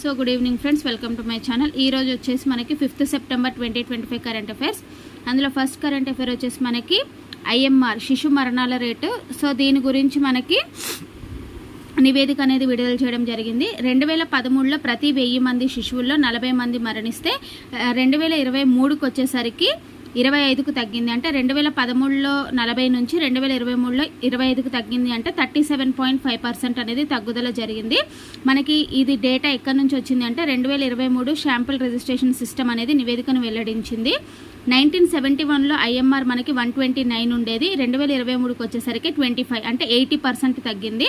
So good evening friends welcome to my channel ఈ రోజు వచ్చేసి మనకి fifth September twenty twenty five current affairs అందులో ఫస్ట్ కరెంట్ అఫైర్ వచ్చేసి మనకి ఐఎంఆర్ శిశు మరణాల రేటు. సో దీని గురించి మనకి నివేదిక అనేది విడుదల చేయడం జరిగింది. రెండు వేల పదమూడులో ప్రతి వెయ్యి మంది శిశువుల్లో నలభై మంది మరణిస్తే రెండు వేల ఇరవై మూడుకి వచ్చేసరికి ఇరవై ఐదుకు తగ్గింది అంటే రెండు వేల పదమూడులో నలభై నుంచి రెండు వేల ఇరవై మూడులో ఇరవై ఐదుకు తగ్గింది అంటే thirty seven point five percent అనేది తగ్గుదల జరిగింది. మనకి ఇది డేటా ఎక్కడి నుంచి వచ్చింది అంటే రెండు వేల ఇరవై మూడు శాంపుల్ రిజిస్ట్రేషన్ సిస్టమ్ అనేది నివేదికను వెల్లడించింది. నైన్టీన్ సెవెంటీ వన్లో ఐఎంఆర్ మనకి వన్ ట్వంటీ నైన్ ఉండేది. రెండు వేల ఇరవై మూడుకి వచ్చేసరికి ట్వంటీ ఫైవ్ అంటే ఎయిటీ పర్సెంట్ తగ్గింది.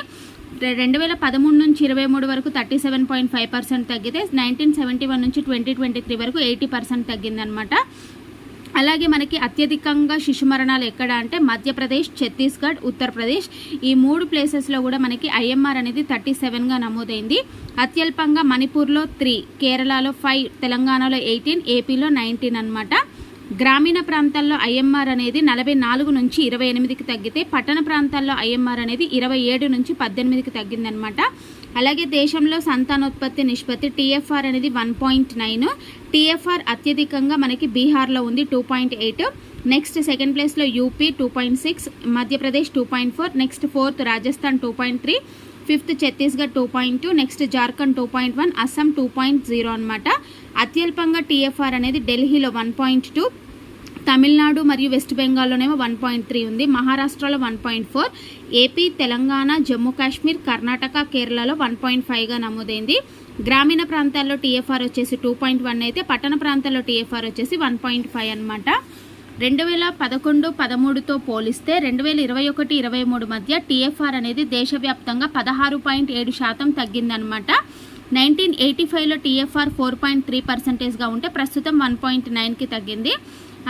రెండు వేల పదమూడు నుంచి ఇరవై మూడు వరకు thirty seven point five percent తగ్గితే నైన్టీన్ సెవెంటీ వన్ నుంచి ట్వంటీ ట్వంటీ త్రీ వరకు ఎయిటీ పర్సెంట్ తగ్గిందనమాట అలాగే మనకి అత్యధికంగా శిశు మరణాలు ఎక్కడ అంటే మధ్యప్రదేశ్ ఛత్తీస్గఢ్ ఉత్తరప్రదేశ్. ఈ మూడు ప్లేసెస్లో కూడా మనకి ఐఎంఆర్ అనేది థర్టీ సెవెన్గా నమోదైంది. అత్యల్పంగా మణిపూర్లో త్రీ కేరళలో ఫైవ్ తెలంగాణలో ఎయిటీన్ ఏపీలో నైన్టీన్ అనమాట గ్రామీణ ప్రాంతాల్లో ఐఎంఆర్ అనేది నలభై నాలుగు నుంచి ఇరవై ఎనిమిదికి తగ్గితే పట్టణ ప్రాంతాల్లో ఐఎంఆర్ అనేది ఇరవై ఏడు నుంచి పద్దెనిమిదికి తగ్గిందనమాట అలాగే దేశంలో సంతానోత్పత్తి నిష్పత్తి టీఎఫ్ఆర్ అనేది వన్ పాయింట్ నైన్. టీఎఫ్ఆర్ అత్యధికంగా మనకి బీహార్లో ఉంది two point eight. Next second ప్లేస్లో UP two point six. Madhya Pradesh two point four. Next fourth Rajasthan two point three. Fifth Chhattisgarh two point two. Next Jharkhand two point one. Assam two point zero అనమాట అత్యల్పంగా TFR అనేది ఢిల్లీలో one point two. Tamil Nadu మరియు west బెంగాల్లోనేమో one point three ఉంది. మహారాష్ట్రలో one point four. AP Telangana Jammu Kashmir Karnataka కేరళలో one point ఫైవ్గా నమోదైంది. గ్రామీణ ప్రాంతాల్లో టీఎఫ్ఆర్ వచ్చేసి టూ పాయింట్ వన్ అయితే పట్టణ ప్రాంతాల్లో టీఎఫ్ఆర్ వచ్చేసి వన్ పాయింట్ ఫైవ్ అనమాట రెండు వేల పదకొండు పదమూడుతో పోలిస్తే రెండు వేల ఇరవై ఒకటి ఇరవై మూడు మధ్య టీఎఫ్ఆర్ అనేది దేశవ్యాప్తంగా పదహారు పాయింట్ ఏడు శాతం తగ్గిందనమాట నైన్టీన్ ఎయిటీ ఫైవ్లో టీఎఫ్ఆర్ ఫోర్ పాయింట్ త్రీ పర్సెంటేజ్గా ఉంటే ప్రస్తుతం వన్ పాయింట్ నైన్కి తగ్గింది.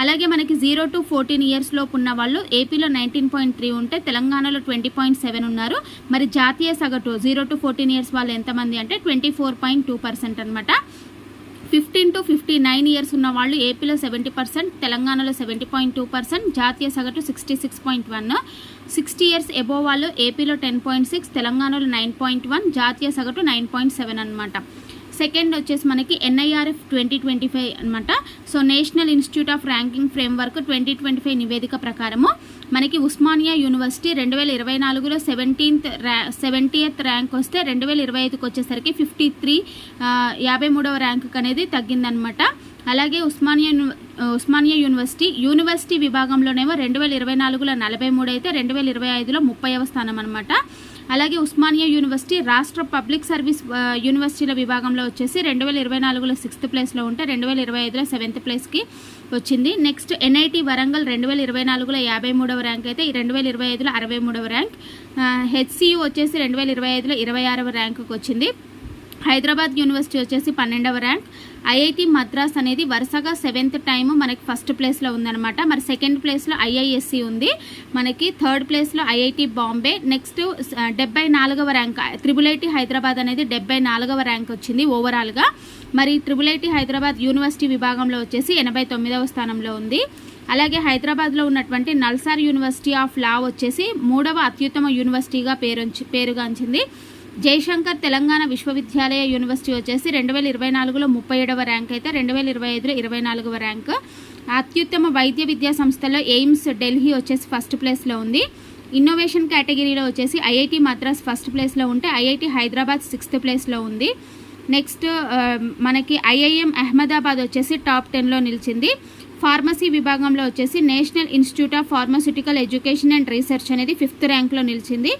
అలాగే మనకి జీరో టు ఫోర్టీన్ ఇయర్స్ లోపు ఉన్న వాళ్ళు ఏపీలో నైన్టీన్ పాయింట్ త్రీ ఉంటే తెలంగాణలో ట్వంటీ పాయింట్ సెవెన్ ఉన్నారు. మరి జాతీయ సగటు జీరో టు ఫోర్టీన్ ఇయర్స్ వాళ్ళు ఎంతమంది అంటే twenty four point two percent అనమాట fifteen to fifty nine years ఉన్న వాళ్ళు ఏపీలో సెవెంటీ పర్సెంట్ తెలంగాణలో సెవెంటీ పాయింట్ టూ పర్సెంట్ జాతీయ సగటు sixty six point one. Sixty years above వాళ్ళు ఏపీలో టెన్ పాయింట్ సిక్స్ తెలంగాణలో నైన్ పాయింట్ వన్ జాతీయ సగటు నైన్ పాయింట్ సెవెన్ అనమాట సెకండ్ వచ్చేసి మనకి ఎన్ఐఆర్ఎఫ్ ట్వంటీ ట్వంటీ ఫైవ్ అనమాట so national institute of ranking framework twenty twenty five నివేదిక ప్రకారము మనకి ఉస్మానియా యూనివర్సిటీ రెండు వేల ఇరవై నాలుగులో సెవెంటీన్త్ ర్యా సెవెంటీయత్ ర్యాంక్ వస్తే రెండు వేల ఇరవై ఐదుకి వచ్చేసరికి ఫిఫ్టీ త్రీ యాభై మూడవ ర్యాంక్ అనేది తగ్గిందనమాట అలాగే ఉస్మానియా ఉస్మానియా యూనివర్సిటీ యూనివర్సిటీ విభాగంలోనేమో రెండు వేల ఇరవై నాలుగులో నలభై మూడు అయితే రెండు వేల ఇరవై ఐదులో ముప్పైవ స్థానం అనమాట అలాగే ఉస్మానియా యూనివర్సిటీ రాష్ట్ర పబ్లిక్ సర్వీస్ యూనివర్సిటీల విభాగంలో వచ్చేసి రెండు వేల ఇరవై నాలుగులో సిక్స్త్ ప్లేస్లో ఉంటే రెండు వేల ఇరవై ఐదులో సెవెంత్ ప్లేస్కి వచ్చింది. నెక్స్ట్ ఎన్ఐటి వరంగల్ రెండు వేల ఇరవై నాలుగులో యాభై మూడవ ర్యాంక్ అయితే రెండు వేల ఇరవై ఐదులో అరవై మూడవ ర్యాంక్. హెచ్సియు వచ్చేసి రెండు వేల ఇరవై ఐదులో ఇరవై ఆరవ ర్యాంకుకి వచ్చింది హైదరాబాద్ యూనివర్సిటీ వచ్చేసి పన్నెండవ ర్యాంక్. ఐఐటి మద్రాస్ అనేది వరుసగా సెవెంత్ టైము మనకి ఫస్ట్ ప్లేస్లో ఉందనమాట మరి సెకండ్ ప్లేస్లో ఐఐఎస్సి ఉంది. మనకి థర్డ్ ప్లేస్లో ఐఐటి బాంబే. నెక్స్ట్ డెబ్బై నాలుగవ ర్యాంక్ త్రిబుల్ ఐటీ హైదరాబాద్ అనేది డెబ్బై నాలుగవ ర్యాంక్ వచ్చింది ఓవరాల్గా. మరి త్రిబుల్ ఐటీ హైదరాబాద్ యూనివర్సిటీ విభాగంలో వచ్చేసి ఎనభై తొమ్మిదవ స్థానంలో ఉంది. అలాగే హైదరాబాద్లో ఉన్నటువంటి నల్సార్ యూనివర్సిటీ ఆఫ్ లా వచ్చేసి మూడవ అత్యుత్తమ యూనివర్సిటీగా పేరు పేరుగాంచింది. జయశంకర్ తెలంగాణ విశ్వవిద్యాలయ యూనివర్సిటీ వచ్చేసి రెండు వేల ఇరవై నాలుగులో ముప్పై ఏడవ ర్యాంక్ అయితే రెండు వేల ఇరవై ఐదులో ఇరవై నాలుగవ ర్యాంక్. అత్యుత్తమ వైద్య విద్యా సంస్థలో ఎయిమ్స్ ఢిల్లీ వచ్చేసి ఫస్ట్ ప్లేస్లో ఉంది. ఇన్నోవేషన్ కేటగిరీలో వచ్చేసి ఐఐటి మద్రాస్ ఫస్ట్ ప్లేస్లో ఉంటే ఐఐటి హైదరాబాద్ సిక్స్త్ ప్లేస్లో ఉంది. నెక్స్ట్ మనకి ఐఐఎం అహ్మదాబాద్ వచ్చేసి టాప్ టెన్లో నిలిచింది. ఫార్మసీ విభాగంలో వచ్చేసి national institute of pharmaceutical education and research అనేది ఫిఫ్త్ ర్యాంక్లో నిలిచింది.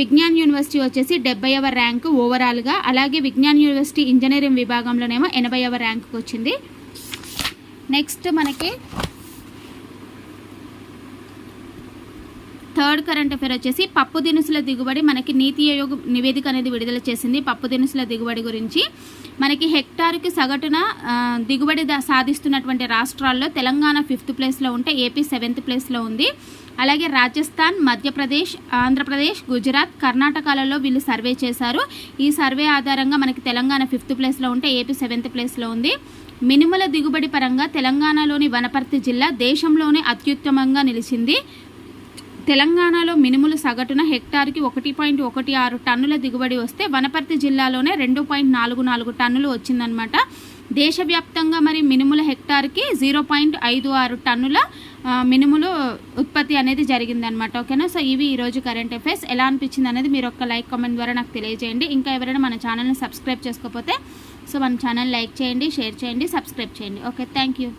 విజ్ఞాన్ యూనివర్సిటీ వచ్చేసి డెబ్బైవ ర్యాంకు ఓవరాల్గా అలాగే విజ్ఞాన్ యూనివర్సిటీ ఇంజనీరింగ్ విభాగంలోనేమో ఎనభైవ ర్యాంకుకి వచ్చింది నెక్స్ట్ మనకి థర్డ్ కరెంట్ అఫేర్ వచ్చేసి పప్పు దినుసుల దిగుబడి మనకి నీతి ఆయోగ్ నివేదిక అనేది విడుదల చేసింది. పప్పు దినుసుల దిగుబడి గురించి మనకి హెక్టార్కి సగటున దిగుబడి సాధిస్తున్నటువంటి రాష్ట్రాల్లో తెలంగాణ ఫిఫ్త్ ప్లేస్లో ఉంటే ఏపీ సెవెంత్ ప్లేస్లో ఉంది. అలాగే రాజస్థాన్ మధ్యప్రదేశ్ ఆంధ్రప్రదేశ్ గుజరాత్ కర్ణాటకలలో వీళ్ళు సర్వే చేశారు. ఈ సర్వే ఆధారంగా మనకి తెలంగాణ ఫిఫ్త్ ప్లేస్లో ఉంటే ఏపీ సెవెంత్ ప్లేస్లో ఉంది. మినుముల దిగుబడి పరంగా తెలంగాణలోని వనపర్తి జిల్లా దేశంలోనే అత్యుత్తమంగా నిలిచింది. తెలంగాణలో మినుములు సగటున హెక్టార్కి ఒకటి పాయింట్ ఒకటి ఆరు టన్నుల దిగుబడి వస్తే వనపర్తి జిల్లాలోనే రెండు పాయింట్ నాలుగు నాలుగు టన్నులు వచ్చిందనమాట దేశవ్యాప్తంగా మరి మినుముల హెక్టార్కి జీరో పాయింట్ ఐదు ఆరు టన్నుల మినుములు ఉత్పత్తి అనేది జరిగిందనమాట ఓకేనా? సో ఇవి ఈరోజు కరెంట్ అఫైర్స్. ఎలా అనిపించింది అనేది మీరు ఒక లైక్ కామెంట్ ద్వారా నాకు తెలియజేయండి. ఇంకా ఎవరైనా మన ఛానల్ని సబ్స్క్రైబ్ చేసుకోకపోతే సో మన ఛానల్ లైక్ చేయండి షేర్ చేయండి సబ్స్క్రైబ్ చేయండి. Okay thank you.